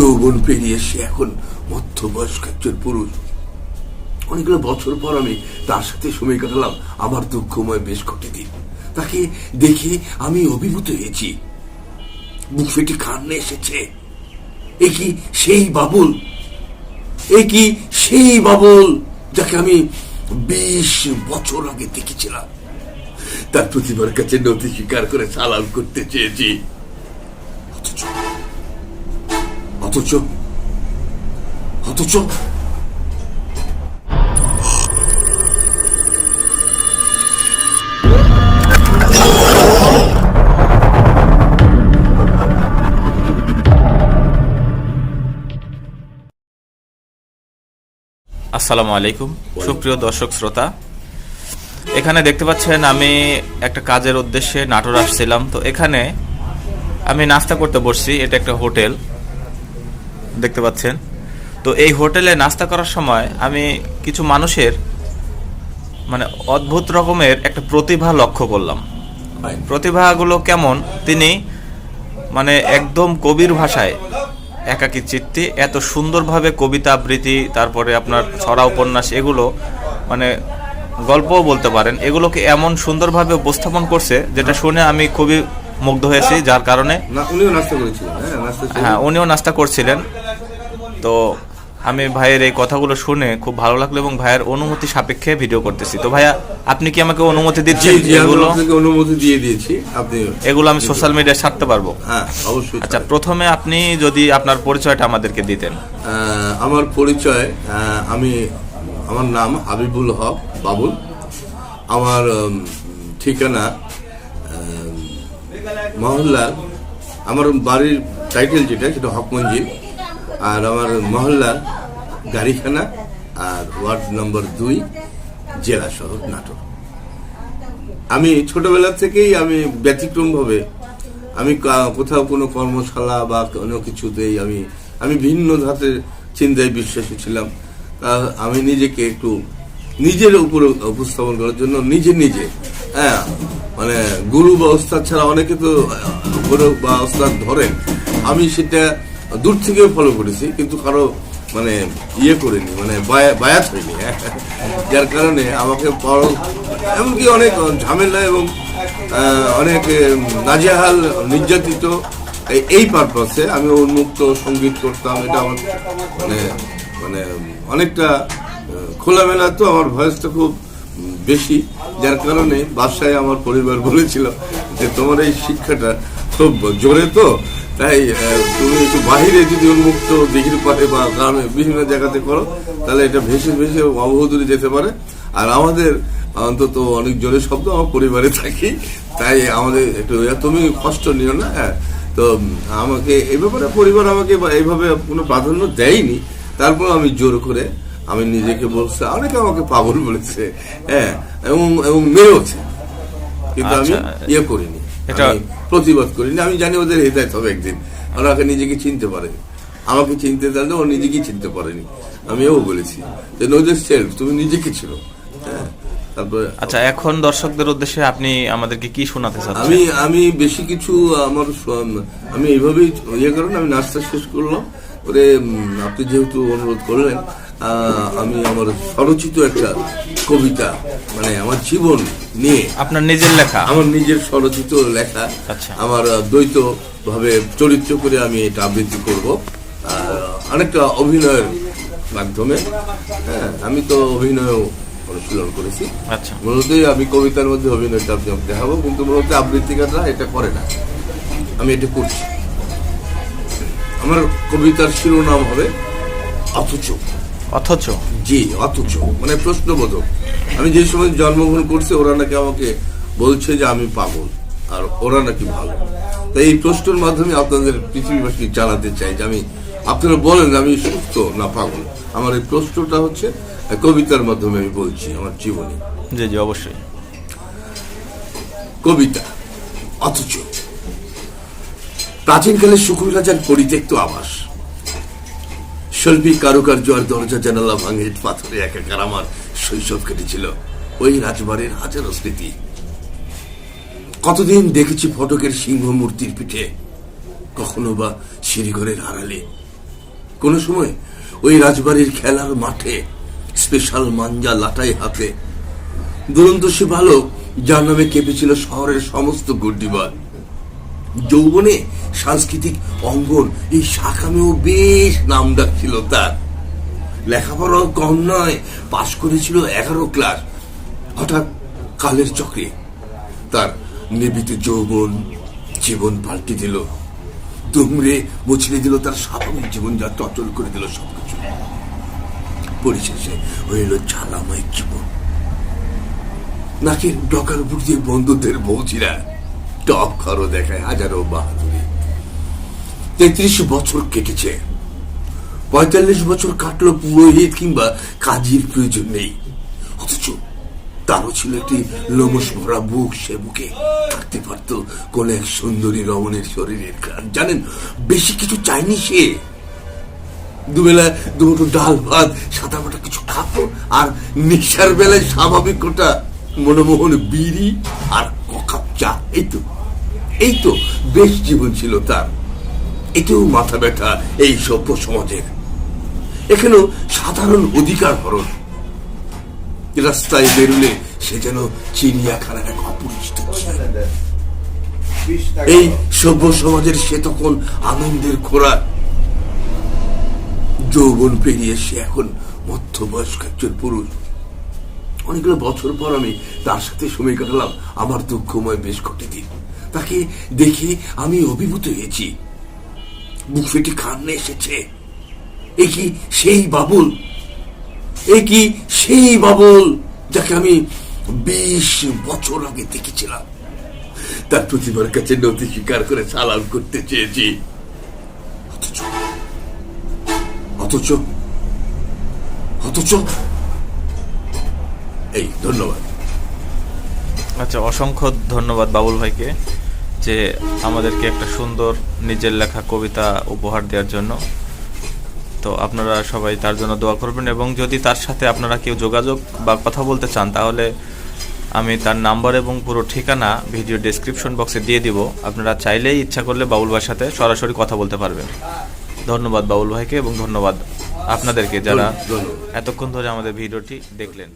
যৌবন পেরিয়ে সে এখন মধ্যবয়স্ক একজন পুরুষ। অনেকগুলো বছর পর আমি তার সাথে সময় কাটালাম, আমার দুঃখময় বেশ কটি দিন। তাকে দেখে আমি অভিভূত হয়েছি। বুক ফেটে কান্না এসেছে। এ কি সেই বাবুল? এ কি সেই বাবুল যাকে আমি বিশ বছর আগে দেখেছিলাম? তার প্রতিভার কাছে নথি স্বীকার করে সালাম করতে চেয়েছি অথচ অথচ অথচ আসসালামু আলাইকুম। সুপ্রিয় দর্শক শ্রোতা, এখানে দেখতে পাচ্ছেন আমি একটা কাজের উদ্দেশ্যে নাটোর আসছিলাম। তো এখানে আমি নাস্তা করতে বসছি, এটা একটা হোটেল। দেখতে পাচ্ছেন। তো এই হোটেলে নাস্তা করার সময় আমি কিছু মানুষের মানে অদ্ভুত রকমের একটা প্রতিভা লক্ষ্য করলাম। প্রতিভাগুলো কেমন? তিনি মানে একদম কবির ভাষায় একাকী চিত্তে এত সুন্দরভাবে কবিতা আবৃত্তি তারপরে আপনার ছড়া উপন্যাস এগুলো মানে গল্পও বলতে পারেন। এগুলোকে এমন সুন্দরভাবে উপস্থাপন করছে যেটা শুনে আমি খুবই মুগ্ধ হয়েছি যার কারণে হ্যাঁ। হ্যাঁ উনিও নাস্তা করছিলেন। তো আমি ভাইয়ের এই কথাগুলো শুনে খুব ভালো লাগল এবং ভাইয়ের অনুমতি সাপেক্ষে ভিডিও করতেছি। তো ভাইয়া আপনি কি আমাকে অনুমতি দিচ্ছেন? এগুলো? অনুমতি দিয়ে দিয়েছি। আপনি এগুলো আমি সোশ্যাল মিডিয়ায় ছাড়তে পারব? হ্যাঁ অবশ্যই আচ্ছা প্রথমে আপনি যদি আপনার পরিচয়টা আমাদেরকে দিতেন। আমার পরিচয় আমি আমার নাম হাবিবুল হক বাবুল। আমার ঠিকানা মহল্লা আমার বাড়ির টাইটেল যেটা সেটা হক মঞ্জিল। আর আমার মহল্লার গাড়িখানা আর ওয়ার্ড নম্বর দুই জেলা শহর নাটক আমি ছোটবেলা থেকেই আমি ব্যতিক্রমভাবে আমি কোথাও কোনো কর্মশালা বা কোনো কিছুতেই আমি আমি ভিন্ন ধাতের চিন্তায় বিশ্বাসী ছিলাম। তা আমি নিজেকে একটু নিজের উপর উপস্থাপন করার জন্য নিজে নিজে হ্যাঁ মানে গুরু বা ওস্তাদ ছাড়া অনেকে তো গুরু বা ওস্তাদ ধরেন। আমি সেটা দূর থেকে ফলো করেছি, কিন্তু কারও মানে ইয়ে করিনি মানে বায়া- বায়াত হয়নি হ্যাঁ। যার কারণে আমাকে বড় এমনকি অনেক ঝামেলা এবং অনেক নাজেহাল, নির্যাতিত, এই- এই পারপাসে আমি উন্মুক্ত সংগীত করতাম, এটা আমার মানে মানে অনেকটা খোলামেলা তো আমার ভয়েসটা খুব বেশি, যার কারণে বাসায় আমার পরিবার বলেছিল যে তোমার এই শিক্ষাটা খুব জোরে তো তাই তুমি একটু বাহিরে যদি উন্মুক্ত দিঘির পারে বা গ্রামে বিভিন্ন জায়গাতে করো তাহলে এটা ভেসে ভেসে অবহদূরে যেতে পারে। আর আমাদের অন্তত অনেক জোরে শব্দ আমার পরিবারে থাকি তাই আমাদের একটু তুমি কষ্ট নিও না হ্যাঁ। তো আমাকে এই ব্যাপারে পরিবার আমাকে বা- এইভাবে কোনো প্রাধান্য দেয়নি। তারপর আমি জোর করে আমি নিজেকে বলছে অনেকে আমাকে পাগল বলেছে হ্যাঁ এবং এবং মেরেওছে। কিন্তু আমি আচ্ছা। ইয়ে করিনি। এটা- প্রতিবাদ করিনি আমি জানি ওদের হেদায়ত হবে একদিন। ওনাকে নিজেকে চিনতে পারেনি আমাকে চিনতে জানলে ও নিজেকে চিনতে পারেনি। আমি এও বলেছি যে নোদের সেলফ তুমি নিজেকে ছিল। হ্যাঁ তারপরে আচ্ছা এখন দর্শকদের উদ্দেশ্যে আপনি আমাদেরকে কি শোনাতে চাচ্ছেন? আমি আমি বেশি কিছু আমার আমি এইভাবেই ইয়ে করেন আমি নাস্তা শেষ করলাম। করে আপনি যেহেতু অনুরোধ করলেন আমি আমার স্বরচিত একটা কবিতা মানে আমার জীবন নিয়ে। আপনার নিজের লেখা? আমার নিজের স্বরচিত লেখা। আচ্ছা। আমার দ্বৈত ভাবে চরিত্র করে আমি এটা আবৃত্তি করব। অনেকটা অভিনয়ের মাধ্যমে হ্যাঁ আমি তো অভিনয় অনুশীলন করেছি। আচ্ছা। মূলত আমি কবিতার মধ্যে অভিনয়টা দেখাবো কিন্তু মূলত আবৃত্তিকাররা এটা করে না। আমি এটা করছি। আমার কবিতার শিরোনাম হবে অথচ। অথচ? জি অথচ। মানে প্রশ্নবোধক। আমি যে সময় জন্মগ্রহণ করছি ওরা নাকি আমাকে বলছে যে আমি পাগল আর ওরা নাকি ভালো। তাই এই প্রশ্নের মাধ্যমে আপনাদের পৃথিবীবাসী জানাতে চাই যে আমি আপনারা বলেন আমি সুস্থ না পাগল। আমার এই প্রশ্নটা হচ্ছে কবিতার মাধ্যমে আমি বলছি আমার জীবনে। জি জি অবশ্যই। কবিতা অথচ। প্রাচীনকালে শুকুর রাজার পরিত্যক্ত আবাস। শৈল্পিক কারুকার্য আর দরজা জানালা ভাঙে পাথরে একাকার আমার শৈশব কেটেছিল ওই রাজবাড়ির হাজারো স্মৃতি। কতদিন দেখেছি ফটকের সিংহ মূর্তির পিঠে, কখনো বা সিঁড়িঘরের আড়ালে। কোন সময় ওই রাজবাড়ির খেলার মাঠে স্পেশাল মাঞ্জা লাটাই হাতে। দুরন্ত সে ভালো যার নামে কেঁপেছিল শহরের সমস্ত গুড্ডিবার। যৌবনে সাংস্কৃতিক অঙ্গন, এই শাখামেও বেশ নাম ডাকছিল তার। লেখাপড়াও কম নয়, পাশ করেছিল এগারো ক্লাস। হঠাৎ কালের চক্রে তার নিবিত যৌবন, জীবন পাল্টে দিল। দুমড়ে মুছড়ে দিল তার স্বাভাবিক জীবন, যা টচল করে দিল সবকিছু। পরিশেষে হইল জ্বালাময় জীবন। নাকের ডকার উপর বন্ধুদের বৌচিরা খরো দেখায় হাজারো বাহাদুরি। তেত্রিশ বছর কেটেছে। পঁয়তাল্লিশ বছর কাটলো পুরোহিত কিংবা কাজীর প্রয়োজন নেই। অথচ তারও ছিল একটি লোমস ভরা বুক সে বুকে। থাকতে পারতো কোন এক সুন্দরী রমণের শরীরের ঘ্রাণ জানেন, বেশি কিছু চাইনি সে। দুবেলা দুটো ডাল, ভাত, সাদা মাটা কিছু খাতো আর নিশার বেলায় স্বাভাবিকতা মনমোহন বিড়ি আর ককাপ চা। এই তো এই তো বেশ জীবন ছিল তার। এতেও মাথা ব্যথা এই সভ্য সমাজের। এখানেও সাধারণ অধিকার হরণ। রাস্তায় বেরুলে সে যেন চিড়িয়াখানার এক অপরিচিত এই সভ্য সমাজের সে তখন আনন্দের খোরাক। যৌবন পেরিয়ে সে এখন মধ্যবয়স্ক একজন পুরুষ। অনেকগুলো বছর পর আমি তার সাথে সময় কাটালাম। আমার দুঃখময় বেশ কটি দিন। তাকে দেখে আমি অভিভূত হয়েছি। বুক ফেটে কান্না এসেছে। এ কি সেই বাবুল? এ কি সেই বাবুল যাকে আমি বিশ বছর আগে দেখেছিলাম? তার প্রতিমার কাছে নথি স্বীকার করে সালাম করতে চেয়েছি। অথচ অথচ অথচ। এই, ধন্যবাদ। আচ্ছা অসংখ্য ধন্যবাদ বাবুল ভাইকে। যে আমাদেরকে একটা সুন্দর নিজের লেখা কবিতা উপহার দেওয়ার জন্য। তো আপনারা সবাই তার জন্য দোয়া করবেন এবং যদি তার সাথে আপনারা কেউ যোগাযোগ বা কথা বলতে চান তাহলে আমি তার নাম্বার এবং পুরো ঠিকানা ভিডিও ডেসক্রিপশন বক্সে দিয়ে দিব। আপনারা চাইলেই ইচ্ছা করলে বাবুল ভাইয়ের সাথে সরাসরি কথা বলতে পারবেন। ধন্যবাদ বাবুল ভাইকে এবং ধন্যবাদ আপনাদেরকে যারা এতক্ষণ ধরে আমাদের ভিডিওটি দেখলেন।